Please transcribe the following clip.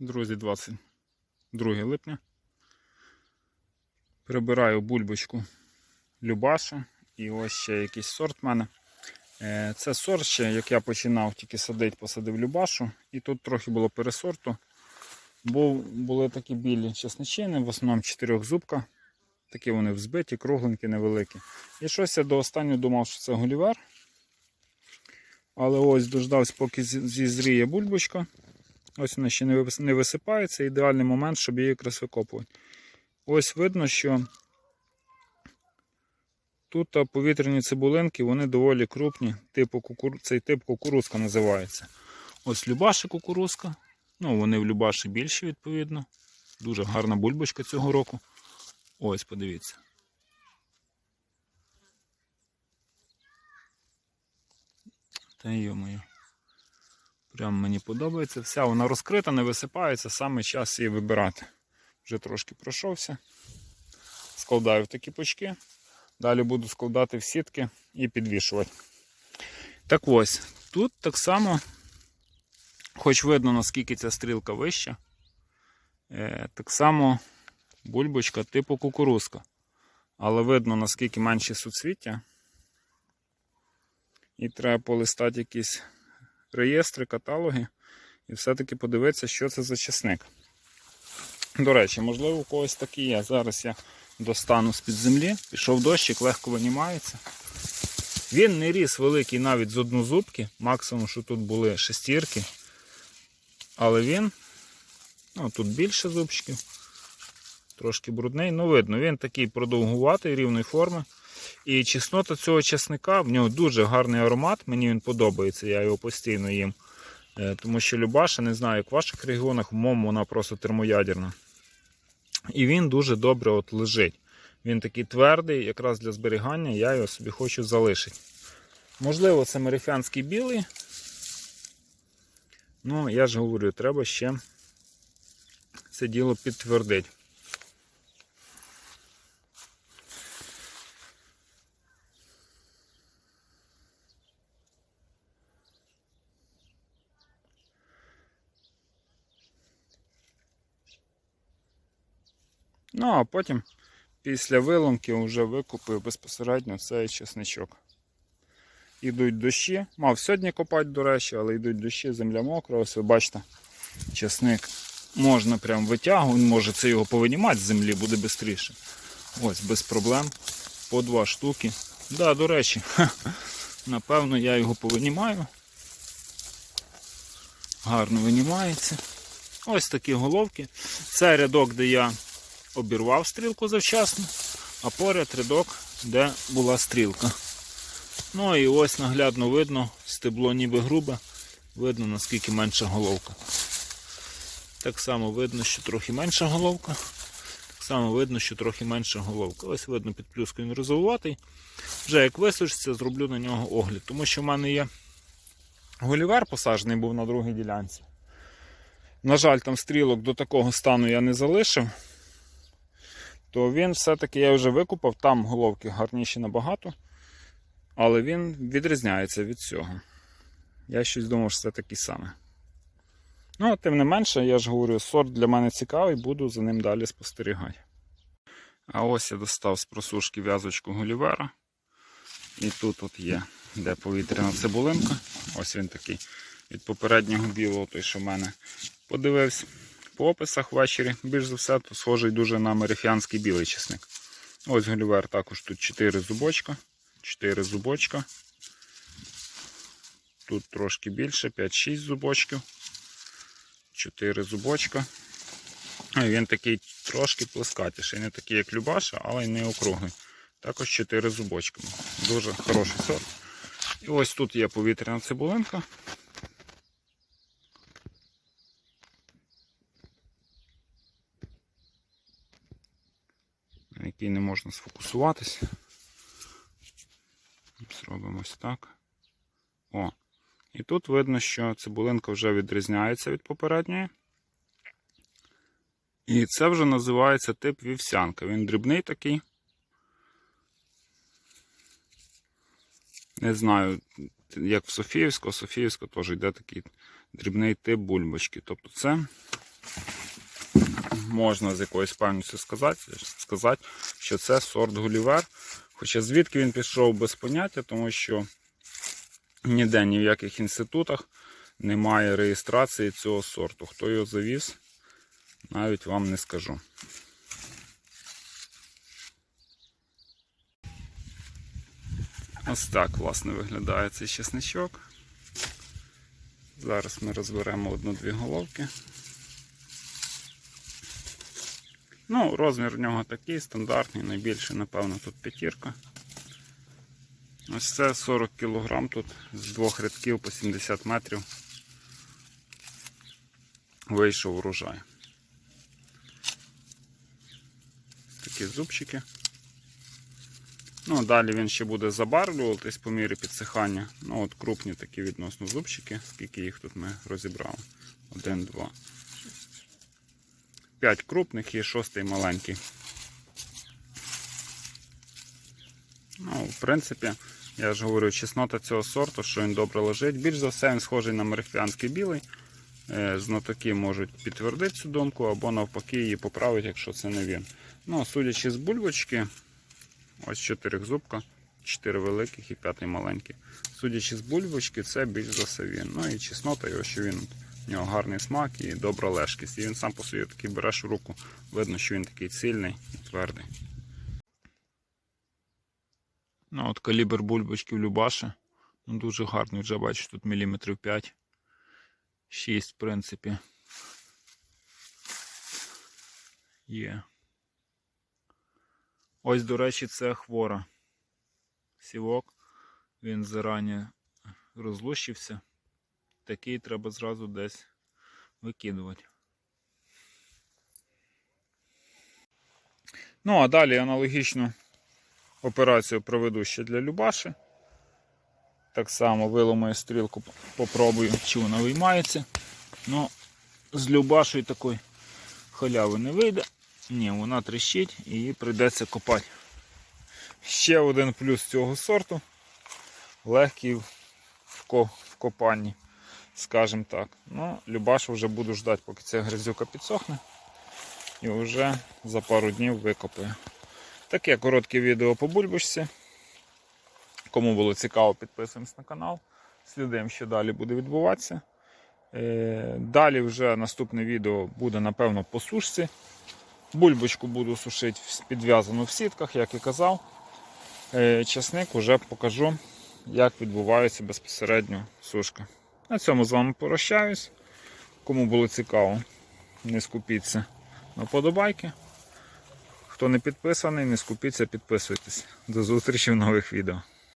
Друзі, 22 липня. Прибираю бульбочку Любаша. І ось ще якийсь сорт в мене. Е, Це сорт ще, як я починав тільки садити, посадив Любашу. І тут трохи було пересорту. Був, були такі білі чесничини, в основному чотирьохзубка. Такі вони взбиті, кругленькі, невеликі. І щось я до останнього думав, що це гулівер. Але ось дождався, поки зізріє бульбочка. Ось вона ще не висипається. Ідеальний момент, щоб її якраз викопувати. Ось видно, що тут повітряні цибулинки, вони доволі крупні. Типу кукур... Цей тип кукурузка називається. Ось Любаша кукурузка. Ну, вони в Любаші більші, відповідно. Дуже гарна бульбочка цього року. Ось, подивіться. Та йо-моє. Прям мені подобається. Вся вона розкрита, не висипається, саме час її вибирати. Вже трошки пройшовся. Складаю в такі пучки. Далі буду складати в сітки і підвішувати. Так ось, тут так само, хоч видно, наскільки ця стрілка вища, е, так само бульбочка типу кукурузка. Але видно, наскільки менші суцвіття. І треба полистати якісь реєстри, каталоги і все-таки подивитися, що це за часник. До речі, можливо, у когось такий є. Зараз я достану з-під землі, пішов дощик, легко винімається. Він не ріс великий навіть з однозубки, максимум, що тут були шестірки. Але він, ну тут більше зубчиків, трошки брудний, ну видно, він такий продовгуватий, рівної форми. І чеснота цього чесника, в нього дуже гарний аромат, мені він подобається, я його постійно їм. Е, Тому що Любаша, не знаю, як в ваших регіонах, в моєму вона просто термоядерна. І він дуже добре от лежить. Він такий твердий, якраз для зберігання я його собі хочу залишити. Можливо, це мерифянський білий. Ну, я ж говорю, треба ще це діло підтвердити. Ну, а потім після виломки вже викупив безпосередньо цей чесничок. Ідуть дощі. Мав сьогодні копати, до речі, але йдуть дощі, земля мокра. Ось ви бачите, чесник можна прям витягувати, може це його повинімати з землі, буде швидше. Ось, без проблем. По два штуки. Да, до речі, напевно, я його повинімаю. Гарно винімається. Ось такі головки. Це рядок, де я обірвав стрілку завчасно, а поряд рядок, де була стрілка. Ну і ось наглядно видно, стебло ніби грубе, видно наскільки менша головка. Так само видно, що трохи менша головка. Так само видно, що трохи менша головка. Ось видно, під плюскою він розовуватий. Вже як висушиться, зроблю на нього огляд. Тому що в мене є голівер посаджений був на другій ділянці. На жаль, там стрілок до такого стану я не залишив то він все-таки я вже викупав, там головки гарніші набагато, але він відрізняється від цього. Я щось думав, що це такий саме. Ну, тим не менше, я ж говорю, сорт для мене цікавий, буду за ним далі спостерігати. А ось я достав з просушки в'язочку Гулівера. І тут от є, де повітряна цибулинка. Ось він такий від попереднього білого, той, що в мене подивився по описах ввечері, більш за все, то схожий дуже на мерифіанський білий чесник. Ось Гулівер також тут 4 зубочка. 4 зубочка. Тут трошки більше, 5-6 зубочків. 4 зубочка. Ну, Він такий трошки плескатіший, не такий, як Любаша, але й не округлий. Також 4 зубочка. Дуже хороший сорт. І ось тут є повітряна цибулинка. Який не можна сфокусуватись. Зробимо ось так. О. І тут видно, що цибулинка вже відрізняється від попередньої. І це вже називається тип вівсянка. Він дрібний такий. Не знаю, як в Софіївську, Софіївську теж йде такий дрібний тип бульбочки. Тобто це можна з якоюсь певністю сказати, сказати, що це сорт Гулівер. Хоча звідки він пішов без поняття, тому що ніде ні в яких інститутах немає реєстрації цього сорту. Хто його завіз, навіть вам не скажу. Ось так, власне, виглядає цей чесничок. Зараз ми розберемо одну-дві головки. Ну, розмір в нього такий стандартний, найбільший, напевно, тут п'ятірка. Ось це 40 кг тут з двох рядків по 70 метрів. Вийшов урожай. Такі зубчики. Ну, далі він ще буде забарвлюватись по мірі підсихання. Ну, от крупні такі відносно зубчики, скільки їх тут ми розібрали. Один, два. П'ять крупних і шостий маленький. Ну, в принципі, я ж говорю, чеснота цього сорту, що він добре лежить. Більш за все, він схожий на мерехтянський білий. Е, Знатоки можуть підтвердити цю думку або навпаки її поправити, якщо це не він. Ну, судячи з бульбочки, ось чотири зубка, чотири великих і п'ятий маленький. Судячи з бульбочки, це більш за все він. Ну і чеснота його, що він у нього гарний смак і добра лежкість. І він сам по собі такий береш в руку, видно, що він такий сильний і твердий. Ну, от калібр бульбочки в Любаші. Ну, дуже гарний, вже бачу, тут міліметрів 5. 6, в принципі. Є. Ось, до речі, це хвора. Сівок. Він зарані розлущився. Такий треба зразу десь викидувати. Ну, а далі аналогічну операцію проведу ще для Любаші. Так само виломаю стрілку, попробую, чи вона виймається. Ну, з Любашою такої халяви не вийде. Ні, вона тріщить і її прийдеться копати. Ще один плюс цього сорту. Легкий в копанні, скажімо так. Ну, Любашу вже буду ждати, поки ця грязюка підсохне. І вже за пару днів викопаю. Таке коротке відео по бульбашці. Кому було цікаво, підписуємось на канал. Слідуємо, що далі буде відбуватися. Е, Далі вже наступне відео буде, напевно, по сушці. Бульбочку буду сушити підв'язану в сітках, як і казав. Е, Часник вже покажу, як відбувається безпосередньо сушка. На цьому з вами прощаюсь. Кому було цікаво, не скупіться на подобайки. Хто не підписаний, не скупіться, підписуйтесь. До зустрічі в нових відео.